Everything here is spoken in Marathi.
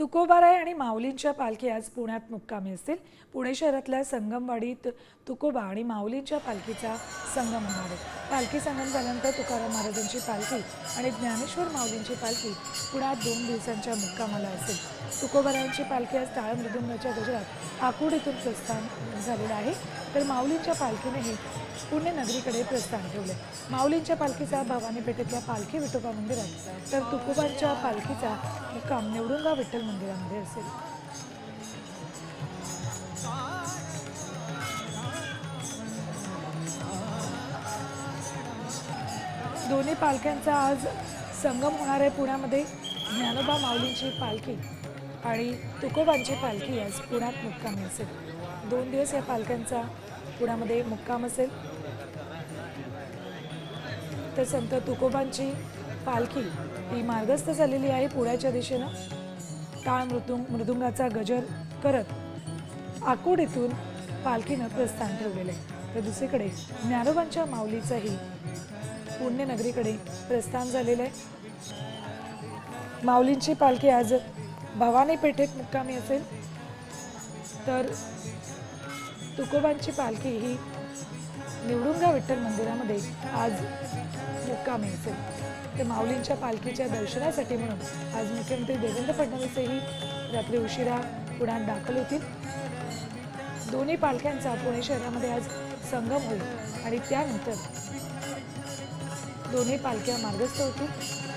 तुकोबाराय आणि माऊलींच्या पालखी आज पुण्यात मुक्कामी असतील. पुणे शहरातल्या संगमवाडीत तुकोबा आणि माऊलींच्या पालखीचा संगम होणार आहे. पालखी संगम झाल्यानंतर तुकाराम महाराजांची पालखी आणि ज्ञानेश्वर माऊलींची पालखी पुण्यात दोन दिवसांच्या मुक्कामाला असेल. तुकोबारायांची पालखी आज टाळ मृदुंगाच्या गजरात आकुड इथून प्रस्थान झालेलं आहे. तर माऊलींच्या पालखीनेही पुण्यनगरीकडे प्रस्थान ठेवले माऊलींच्या पालखीचा भवानीपेठेतल्या पालखी विठोबा मंदिरात तर तुकोबांच्या पालखीचा मुक्काम निवडुंगा विठ्ठल म्हणजे मंदिरामध्ये असेल. दोन्ही पालख्यांचा आज संगम होणार आहे पुण्यामध्ये. ज्ञानोबा माऊलींची पालखी आणि तुकोबांची पालखी आज पुण्यात मुक्कामी असेल. दोन दिवस या पालख्यांचा पुण्यामध्ये मुक्काम असेल. तर संत तुकोबांची पालखी ही मार्गस्थ झालेली आहे पुण्याच्या दिशेनं. टाळ मृदुंग मृदुंगाचा गजर करत आकुड येथून पालखीनं प्रस्थान ठेवलेलं आहे. तर दुसरीकडे ज्ञानोबांच्या माऊलीचंही पुण्यनगरीकडे प्रस्थान झालेलं आहे. माऊलींची पालखी आज भवानी पेठेत मुक्कामी असेल. तर तुकोबांची पालखी ही निवडुंगा विठ्ठल मंदिरामध्ये. आज मुक्कामी असेल तर माऊलींच्या पालखीच्या दर्शनासाठी म्हणून आज मुख्यमंत्री देवेंद्र फडणवीसही रात्री उशिरा पुण्यात दाखल होतील. दोन्ही पालख्यांचा पुणे शहरामध्ये आज संगम होईल आणि त्यानंतर दोन्ही पालख्या मार्गस्थ होतील.